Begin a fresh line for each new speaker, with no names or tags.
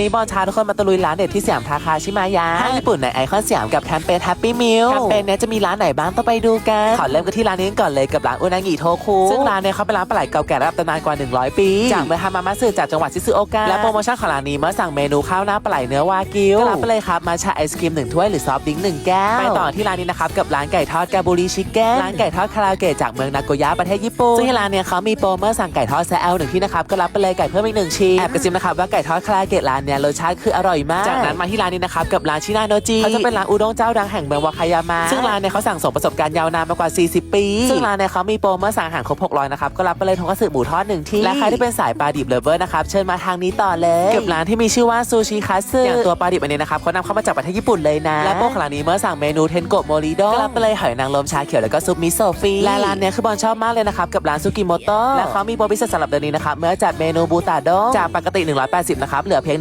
นี่บอลชาทุกคนมาตะลุยร้านเด็ดที่สยามทาคาชิมายะห้างญี่ปุ่นในไอคอนสยามกับแคมเปญแฮปปี้มิลแคมเปญเนี้ยจะมีร้านไหนบ้างต้องไปดูกัน ขอเริ่มกันที่ร้านนี้ก่อนเลยกับร้านอุนางิโทคุซึ่งร้านเนี่ยเขาเป็นร้านปลาไหลเก่าแก่ระดับตำนานกว่า 100 ปี จากเมืองฮามามัสึจากจังหวัดชิซึโอกะและโปรโมชั่นของร้านนี้เมื่อสั่งเมนูข้าวหน้าปลาไหลเนื้อวากิวก็รับไปเลยครับมาชาไอศครีมหนึ่งถ้วยหรือซอฟต์ดริงก์หนึ่งแก้วไปต่อที่ร้านนี้นะครับกับร้านไก่ทอดกาบูริชิเก้นร้านไก่ทอดคาราโอเกะจากเมืองนาโกย่าประเทศญี่ปุ่นซึ่งที่ร้านเนี่ยเขามีโปรเมื่อสั่งไก่ทอดแซลหนึ่งที่นะครับก็รับไปเลยไก่เพิ่มอีกหนึ่งชิ้นแอบกระซิบนะครับว่าไก่ทอดคาราโอเกะร้านเนี่ยรสชาติคืออร่อยมาก จากนั้นมาที่ร้านนี้นะครับกับร้านชินาโนจิเขาจะเป็นร้านอุด้งเจ้าดังแห่งเมืองวาคายามะซึ่งร้านเนี่ยเขาสั่งสมประสบการณ์ยาวนานมากกว่า 40 ปี ซึ่งร้านเนี่ยเขามีโปรเมื่อสั่งอาหารครบ600นะครับก็รับไปเลยทงกระสือหมูทอดหนึ่งที่และใครที่เป็นสายปลาดิบเลฟเวอร์นะครับเชิญมาทางนี้ต่อเลยกับร้านที่มีชื่อว่าซูชิคัตสึอย่างตัวปลาดิบอันนี้นะครับเขานำเข้ามาจากประเทศญี่ปุ่นเลยนะและโปรของร้านนี้เมื่อสั่งเมนูเทนโกะโมริโดก็รับไปเลยหอยนางรมชาเขียวแล้วก็ซุปมิโซะฟรีและร้านเนี้ยคือบอลชอบมากเลยนะครับกับร้านซุกิโมโตะและเขามีโปรพิเศษสำหรับเดือนนี้นะครับเมื่อจัดเมนูบูตาโดจากปกติ 180นะครับเหลือเพียง